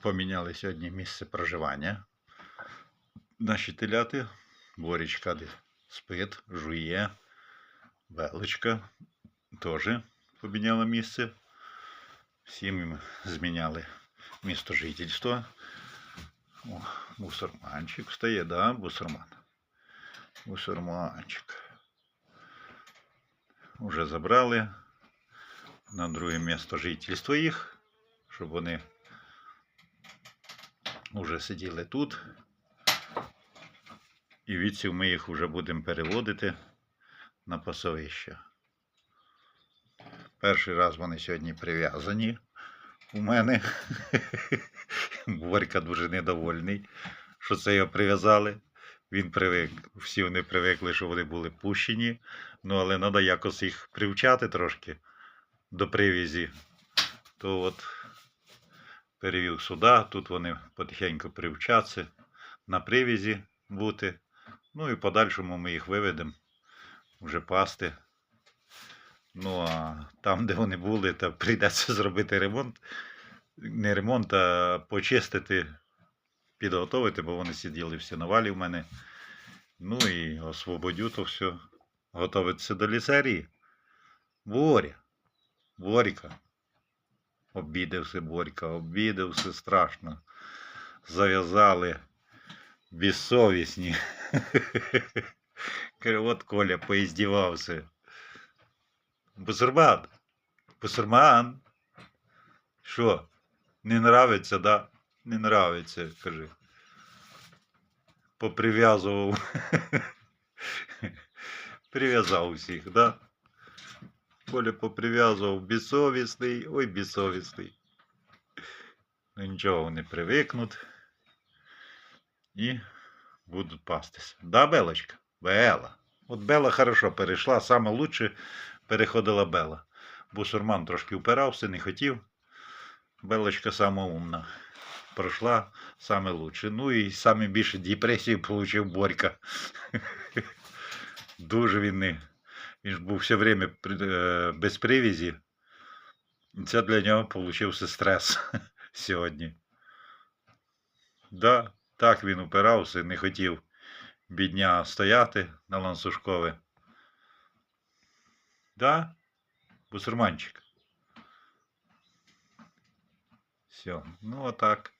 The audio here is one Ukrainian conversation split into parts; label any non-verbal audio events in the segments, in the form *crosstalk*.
поміняли сьогодні місце проживання. Наші теляти, Борічка спить, жує, Величка теж поміняла місце. Всім зміняли місто жительства. О, бусурманчик встає, да, бусурман. Бусурманчик. Уже забрали на друге місто жительства їх, щоб вони вже сиділи тут. І відсів ми їх вже будемо переводити на пасовище. Перший раз вони сьогодні прив'язані у мене. *laughs* Борька дуже недовольний, що це його прив'язали. Він привик, всі вони привикли, що вони були пущені. Ну, але треба якось їх привчати трошки до привізі. То от перевів сюди, тут вони потихеньку привчаться на привізі бути. Ну і подальшому ми їх виведемо вже пасти. Ну а там, де вони були, то прийдеться *laughs* зробити ремонт. Не ремонт, а почистити, підготовити, бо вони сиділи всі на валі в мене. Ну і освободю то все. Готовиться до лісерії. Боря. Борька. Обідався Борька, обідався страшно. Зав'язали безсовісні. От Коля поіздівався. Бусурман. Бусурман. Що? Не нравиться, да? Не нравиться, каже. Поприв'язував. Прив'язав усіх, да? Коля поприв'язував безсовісний, ой, безсовісний. Ну нічого, вони привикнуть і будуть пастися. Да, Белочка? Бела. От Бела хорошо перейшла, саме лучше переходила Бела. Бусурман трошки упирався, не хотів. Белочка сама умна. Пройшла саме лучше. Ну і саме більше депресії отримав Борька. *laughs* Дуже він не. Він ж був все время е, без привізі. Це для нього получився стрес *laughs* сьогодні. Да, так він упирався, не хотів бідня стояти на лансушкове. Да, бусурманчик. Все, ну отак.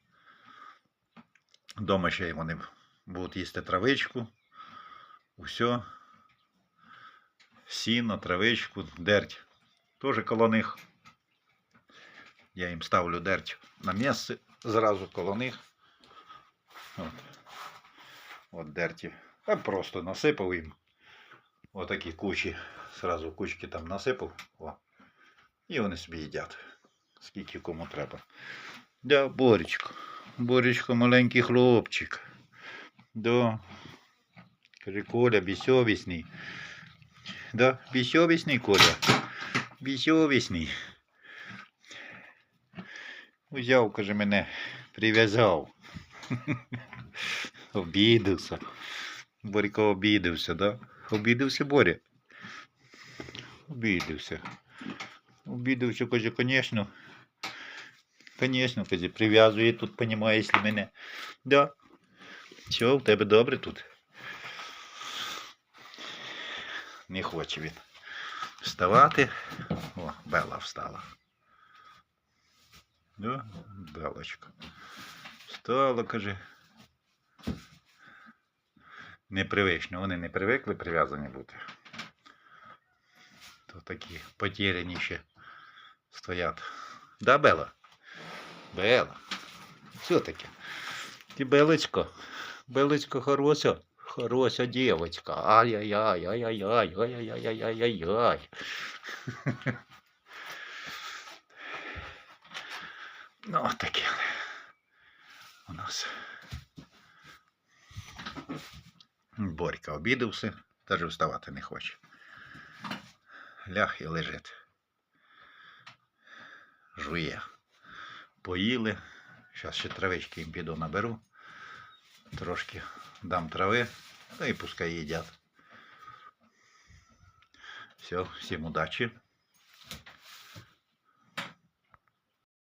Дома ще й вони будуть їсти травичку. Усе. Сіно, травичку, дерть. Теж коло них. Я їм ставлю дерть на місце зразу коло них. От. От дерті. А просто насипав їм. Отакі кучі. Зразу кучки там насипав. О. І вони собі їдять. Скільки кому треба. Да, Боречко. Боречко, маленький хлопчик. Да. Коля, безсовісний. Да, безсовісний Коля. Безсовісний. Взяв, *laughs* каже, мене, прив'язав. Обідався. Борько обідався, да? Обідався Боря. Обідався. Обідався, каже, звісно. Звісно, каже, прив'язує тут, якщо мене. Да. Все, у тебе добре тут. Не хоче він вставати. О, Бела встала. Да, Белочка. Встала, каже. Непривично. Вони не привикли прив'язані бути. То такі потеряні ще стоять. Да, Бела? Бела. Що таке? Ти Белочко. Белочко хороша. Хороша дівочка. Ай-яй-яй, ай-яй-яй, ай-яй-яй-яй-яй-яй. Ну, таке у нас. Борька обідався, теж вставати не хоче. Ляг і лежить. Жує. Поїли. Зараз ще травички їм піду наберу. Трошки дам трави, та і пускай їдять. Все, всім удачі.